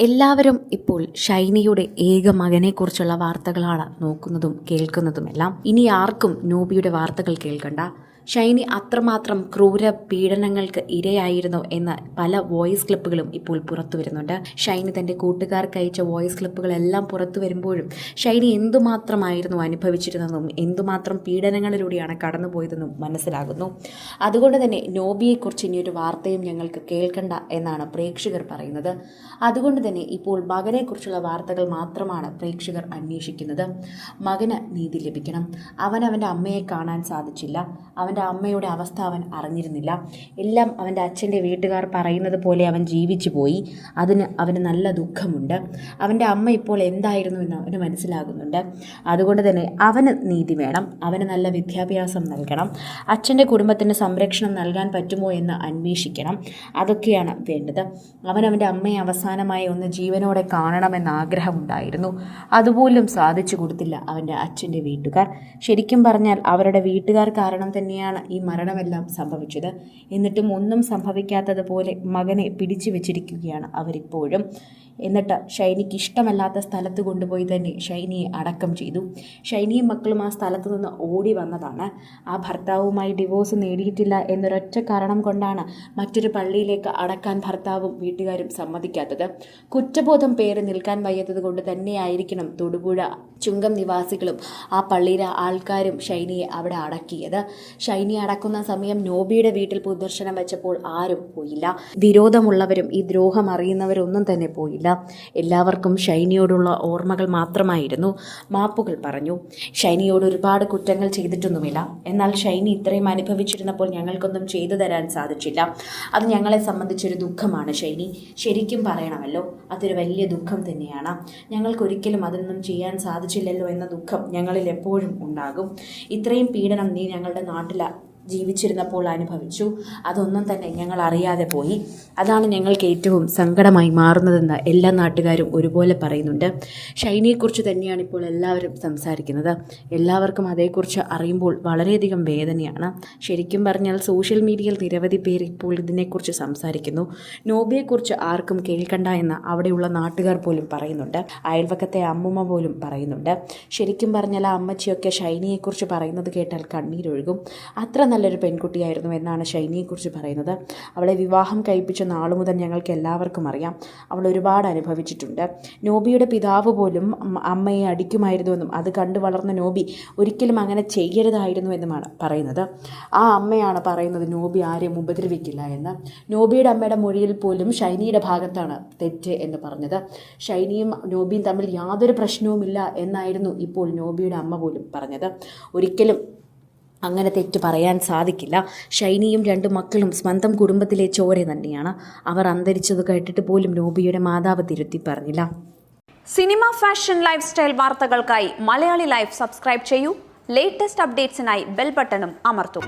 എല്ലാവരും ഇപ്പോൾ ഷൈനിയുടെ ഏക മകനെക്കുറിച്ചുള്ള വാർത്തകളാണ് നോക്കുന്നതും കേൾക്കുന്നതുമെല്ലാം. ഇനി ആർക്കും നോബിയുടെ വാർത്തകൾ കേൾക്കണ്ട. ഷൈനി അത്രമാത്രം ക്രൂര പീഡനങ്ങൾക്ക് ഇരയായിരുന്നു എന്ന് പല വോയിസ് ക്ലിപ്പുകളും ഇപ്പോൾ പുറത്തു വരുന്നുണ്ട്. ഷൈനി തന്റെ കൂട്ടുകാർക്ക് അയച്ച വോയിസ് ക്ലിപ്പുകളെല്ലാം പുറത്തു വരുമ്പോഴും ഷൈനി എന്തുമാത്രമായിരുന്നു അനുഭവിച്ചിരുന്നതെന്നും എന്തുമാത്രം പീഡനങ്ങളിലൂടെയാണ് കടന്നുപോയതെന്നും മനസ്സിലാകുന്നു. അതുകൊണ്ട് തന്നെ നോബിയെക്കുറിച്ച് ഇനിയൊരു വാർത്തയും ഞങ്ങൾക്ക് കേൾക്കണ്ട എന്നാണ് പ്രേക്ഷകർ പറയുന്നത്. അതുകൊണ്ട് തന്നെ ഇപ്പോൾ മകനെക്കുറിച്ചുള്ള വാർത്തകൾ മാത്രമാണ് പ്രേക്ഷകർ അന്വേഷിക്കുന്നത്. മകന് നീതി ലഭിക്കണം. അവൻ അവന്റെ അമ്മയെ കാണാൻ സാധിച്ചില്ല. അവന്റെ അമ്മയുടെ അവസ്ഥ അവൻ അറിഞ്ഞിരുന്നില്ല. എല്ലാം അവന്റെ അച്ഛന്റെ വീട്ടുകാർ പറയുന്നത് പോലെ അവൻ ജീവിച്ചു പോയി. അതിന് അവന് നല്ല ദുഃഖമുണ്ട്. അവന്റെ അമ്മ ഇപ്പോൾ എന്തായിരുന്നു എന്ന് അവന് മനസ്സിലാകുന്നുണ്ട്. അതുകൊണ്ട് തന്നെ അവന് നീതി വേണം. അവന് നല്ല വിദ്യാഭ്യാസം നൽകണം. അച്ഛന്റെ കുടുംബത്തിന് സംരക്ഷണം നൽകാൻ പറ്റുമോ എന്ന് അന്വേഷിക്കണം. അതൊക്കെയാണ് വേണ്ടത്. അവൻ അവന്റെ അമ്മയെ അവസാനമായി ഒന്ന് ജീവനോടെ കാണണമെന്ന് ആഗ്രഹമുണ്ടായിരുന്നു. അതുപോലും സാധിച്ചു കൊടുത്തില്ല അവന്റെ അച്ഛന്റെ വീട്ടുകാർ. ശരിക്കും പറഞ്ഞാൽ അവരുടെ വീട്ടുകാർ കാരണം തന്നെയാണ് ഈ മരണമെല്ലാം സംഭവിച്ചത്. എന്നിട്ടും ഒന്നും സംഭവിക്കാത്തതുപോലെ മകനെ പിടിച്ചു വെച്ചിരിക്കുകയാണ് അവരിപ്പോഴും. എന്നിട്ട് ഷൈനിക്ക് ഇഷ്ടമല്ലാത്ത സ്ഥലത്ത് കൊണ്ടുപോയി തന്നെ ഷൈനിയെ അടക്കം ചെയ്തു. ഷൈനിയും മക്കളും ആ സ്ഥലത്ത് നിന്ന് ഓടി വന്നതാണ്. ആ ഭർത്താവുമായി ഡിവോഴ്സ് നേടിയിട്ടില്ല എന്നൊരൊറ്റ കാരണം കൊണ്ടാണ് മറ്റൊരു പള്ളിയിലേക്ക് അടക്കാൻ ഭർത്താവും വീട്ടുകാരും സമ്മതിക്കാത്തത്. കുറ്റബോധം പേര് നിൽക്കാൻ വയ്യാത്തത് കൊണ്ട് തന്നെയായിരിക്കണം തൊടുപുഴ ചുങ്കം നിവാസികളും ആ പള്ളിയിലെ ആൾക്കാരും ഷൈനിയെ അവിടെ അടക്കിയത്. ഷൈനി അടക്കുന്ന സമയം നോബിയുടെ വീട്ടിൽ പൊതുദർശനം വെച്ചപ്പോൾ ആരും പോയില്ല. വിരോധമുള്ളവരും ഈ ദ്രോഹം അറിയുന്നവരൊന്നും തന്നെ പോയില്ല. എല്ലാവർക്കും ഷൈനിയോടുള്ള ഓർമ്മകൾ മാത്രമായിരുന്നു. മാപ്പുകൾ പറഞ്ഞു ഷൈനിയോട് ഒരുപാട് കുറ്റങ്ങൾ ചെയ്തിട്ടൊന്നുമില്ല. എന്നാൽ ഷൈനി ഇത്രയും അനുഭവിച്ചിരുന്നപ്പോൾ ഞങ്ങൾക്കൊന്നും ചെയ്തു തരാൻ സാധിച്ചില്ല. അത് ഞങ്ങളെ സംബന്ധിച്ചൊരു ദുഃഖമാണ് ഷൈനി. ശരിക്കും പറയണമല്ലോ അതൊരു വലിയ ദുഃഖം തന്നെയാണ്. ഞങ്ങൾക്കൊരിക്കലും അതൊന്നും ചെയ്യാൻ സാധിച്ചില്ലല്ലോ എന്ന ദുഃഖം ഞങ്ങളിൽ എപ്പോഴും ഉണ്ടാകും. ഇത്രയും പീഡനം നീ ഞങ്ങളുടെ നാട്ടിൽ ജീവിച്ചിരുന്നപ്പോൾ അനുഭവിച്ചു. അതൊന്നും തന്നെ ഞങ്ങൾ അറിയാതെ പോയി. അതാണ് ഞങ്ങൾക്ക് ഏറ്റവും സങ്കടമായി മാറുന്നതെന്ന് എല്ലാ നാട്ടുകാരും ഒരുപോലെ പറയുന്നുണ്ട്. ഷൈനിയെക്കുറിച്ച് തന്നെയാണ് ഇപ്പോൾ എല്ലാവരും സംസാരിക്കുന്നത്. എല്ലാവർക്കും അതേക്കുറിച്ച് അറിയുമ്പോൾ വളരെയധികം വേദനയാണ്. ശരിക്കും പറഞ്ഞാൽ സോഷ്യൽ മീഡിയയിൽ നിരവധി പേർ ഇപ്പോൾ ഇതിനെക്കുറിച്ച് സംസാരിക്കുന്നു. നോബിയെക്കുറിച്ച് ആർക്കും കേൾക്കണ്ട എന്ന് അവിടെയുള്ള നാട്ടുകാർ പോലും പറയുന്നുണ്ട്. അയൽവക്കത്തെ അമ്മുമ്മ പോലും പറയുന്നുണ്ട്. ശരിക്കും പറഞ്ഞാൽ ആ അമ്മച്ചിയൊക്കെ ഷൈനിയെക്കുറിച്ച് പറയുന്നത് കേട്ടാൽ കണ്ണീരൊഴുകും. അത്ര നല്ലൊരു പെൺകുട്ടിയായിരുന്നു എന്നാണ് ഷൈനിയെക്കുറിച്ച് പറയുന്നത്. അവളെ വിവാഹം കഴിപ്പിച്ച നാളു മുതൽ ഞങ്ങൾക്ക് എല്ലാവർക്കും അറിയാം. അവൾ ഒരുപാട് അനുഭവിച്ചിട്ടുണ്ട്. നോബിയുടെ പിതാവ് പോലും അമ്മ- അമ്മയെ അടിക്കുമായിരുന്നുവെന്നും അത് കണ്ടു വളർന്ന നോബി ഒരിക്കലും അങ്ങനെ ചെയ്യരുതായിരുന്നു എന്നുമാണ് പറയുന്നത്. ആ അമ്മയാണ് പറയുന്നത് നോബി ആരെയും ഉപദ്രവിക്കില്ല എന്ന്. നോബിയുടെ അമ്മയുടെ മൊഴിയിൽ പോലും ഷൈനിയുടെ ഭാഗത്താണ് തെറ്റ് എന്ന് പറഞ്ഞത്. ഷൈനിയും നോബിയും തമ്മിൽ യാതൊരു പ്രശ്നവുമില്ല എന്നായിരുന്നു ഇപ്പോൾ നോബിയുടെ അമ്മ പോലും പറഞ്ഞത്. ഒരിക്കലും അങ്ങനെ തെറ്റ് പറയാൻ സാധിക്കില്ല. ഷൈനിയും രണ്ട് മക്കളും സ്വന്തം കുടുംബത്തിലെ ചോര തന്നെയാണ്. അവർ അന്തരിച്ചത് കേട്ടിട്ട് പോലും നോബിയുടെ മാതാവ് തിരുത്തി പറഞ്ഞില്ല. സിനിമ ഫാഷൻ ലൈഫ് സ്റ്റൈൽ വാർത്തകൾക്കായി മലയാളി ലൈഫ് സബ്സ്ക്രൈബ് ചെയ്യൂ. ലേറ്റസ്റ്റ് അപ്ഡേറ്റ്സിനായി ബെൽ ബട്ടണും അമർത്തും.